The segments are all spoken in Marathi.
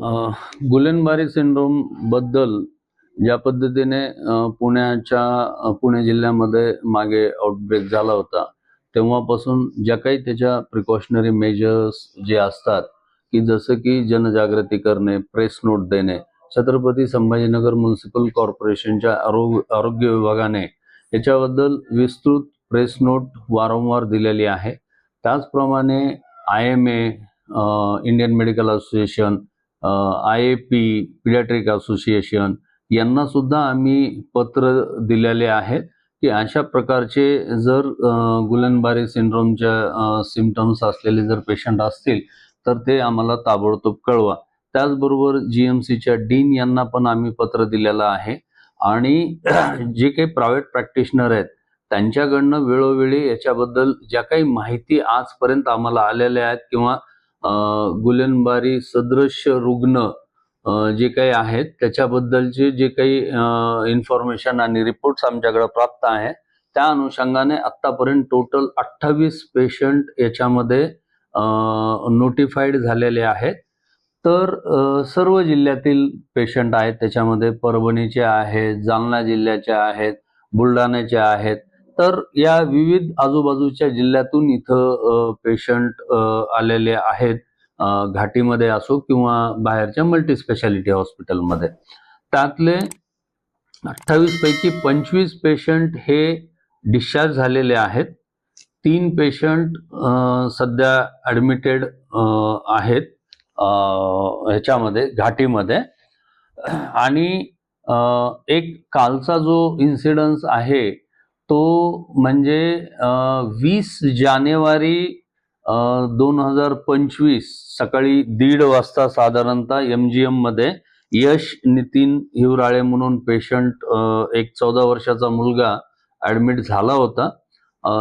गुलेनबारी सिंड्रोमबद्दल ज्या पद्धतीने पुण्याच्या पुणे जिल्ह्यामध्ये मागे आउटब्रेक झाला होता तेव्हापासून ज्या काही त्याच्या प्रिकॉशनरी मेजर्स जे असतात की जसं की जनजागृती करणे प्रेस नोट देणे छत्रपती संभाजीनगर म्युन्सिपल कॉर्पोरेशनच्या आरोग्य आरोग्य विभागाने याच्याबद्दल विस्तृत प्रेस नोट वारंवार दिलेली आहे. त्याचप्रमाणे I M A Indian medical association I A P paediatric association यांना सुद्धा आम्ही पत्र दिलेले आहेत की अशा प्रकारचे जर गुलनबारी सिंड्रोमच्या सिमटम्स असलेले जर पेशंट असतील तर ते आम्हाला ताबडतोब कळवा. त्याचबरोबर जी एम सीच्या डीन यांना पण आम्ही पत्र दिलेलं आहे. आणि जे काही प्रायव्हेट प्रॅक्टिशनर आहेत त्यांच्याकडनं वेळोवेळी याच्याबद्दल ज्या काही माहिती आजपर्यंत आम्हाला आलेल्या आहेत किंवा गुलनबारी सदृश रुग्ण जे काही आहेत त्याच्याबद्दलचे जे काही इन्फॉर्मेशन आणि रिपोर्ट्स आमच्याकडे प्राप्त आहे त्या अनुषंगाने आत्तापर्यंत टोटल अठ्ठावीस पेशंट याच्यामध्ये नोटिफाईड झालेले आहेत. तर सर्व जिल्ह्यातील पेशंट आहेत त्याच्यामध्ये परभणीचे आहेत जालना जिल्ह्याचे आहेत बुलढाण्याचे आहेत तर या विविध आजूबाजूच्या जिल्ह्यातून इथं पेशंट आलेले आहेत. घाटीमध्ये असो किंवा बाहेरच्या मल्टी स्पेशालिटी हॉस्पिटलमध्ये त्यातले अठ्ठावीस पैकी पंचवीस पेशंट हे डिस्चार्ज झालेले आहेत. तीन पेशंट सध्या ॲडमिटेड आहेत ह्याच्यामध्ये घाटीमध्ये. आणि एक कालचा जो इन्सिडन्स आहे तो म्हणजे वीस जानेवारी दोन हजार पंचवीस सकाळी दीड वाजता साधारणतः एम जी एममध्ये यश नितीन हिवराळे म्हणून पेशंट एक चौदा वर्षाचा मुलगा ॲडमिट झाला होता.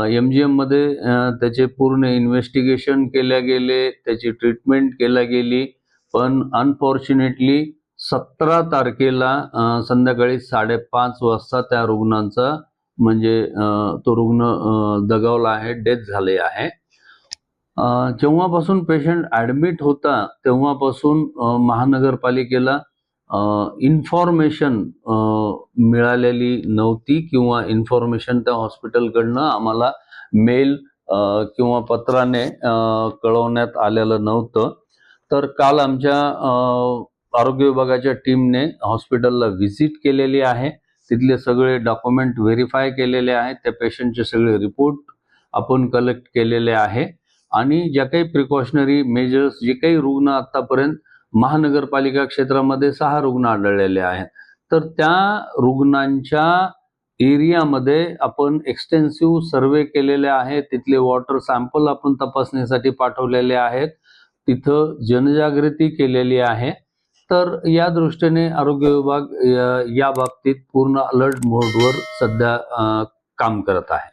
एम जी एममध्ये त्याचे पूर्ण इन्व्हेस्टिगेशन केल्या गेले त्याची ट्रीटमेंट केल्या गेली. पण अनफॉर्च्युनेटली सतरा तारखेला संध्याकाळी साडेपाच वाजता त्या रुग्णांचा म्हणजे तो रुग्ण दगावला आहे डेथ झाले आहे. जेव्हापासून पेशंट ॲडमिट होता तेव्हापासून महानगरपालिकेला इन्फॉर्मेशन मिळालेली नव्हती किंवा इन्फॉर्मेशन त्या हॉस्पिटलकडनं आम्हाला मेल किंवा पत्राने कळवण्यात आलेलं नव्हतं. तर काल आमच्या आरोग्य विभागाच्या टीमने हॉस्पिटलला व्हिजिट केलेली आहे. तिथले सगळे डॉक्युमेंट व्हेरीफाय केलेले आहेत. त्या पेशंटचे सगळे रिपोर्ट आपण कलेक्ट केलेले आहे. आणि ज्या काही प्रिकॉशनरी मेजर्स जे काही रुग्ण आतापर्यंत महानगरपालिका क्षेत्रामध्ये सहा रुग्ण आढळलेले आहेत. तर त्या रुग्णांच्या एरियामध्ये आपण एक्सटेन्सिव्ह सर्वे केलेले आहे. तिथले वॉटर सॅम्पल आपण तपासणीसाठी पाठवलेले आहेत. तिथं जनजागृती केलेली आहे. तर या दृष्टीने आरोग्य विभाग या- बाबतीत पूर्ण अलर्ट मोडवर सध्या अ, काम करत आहे.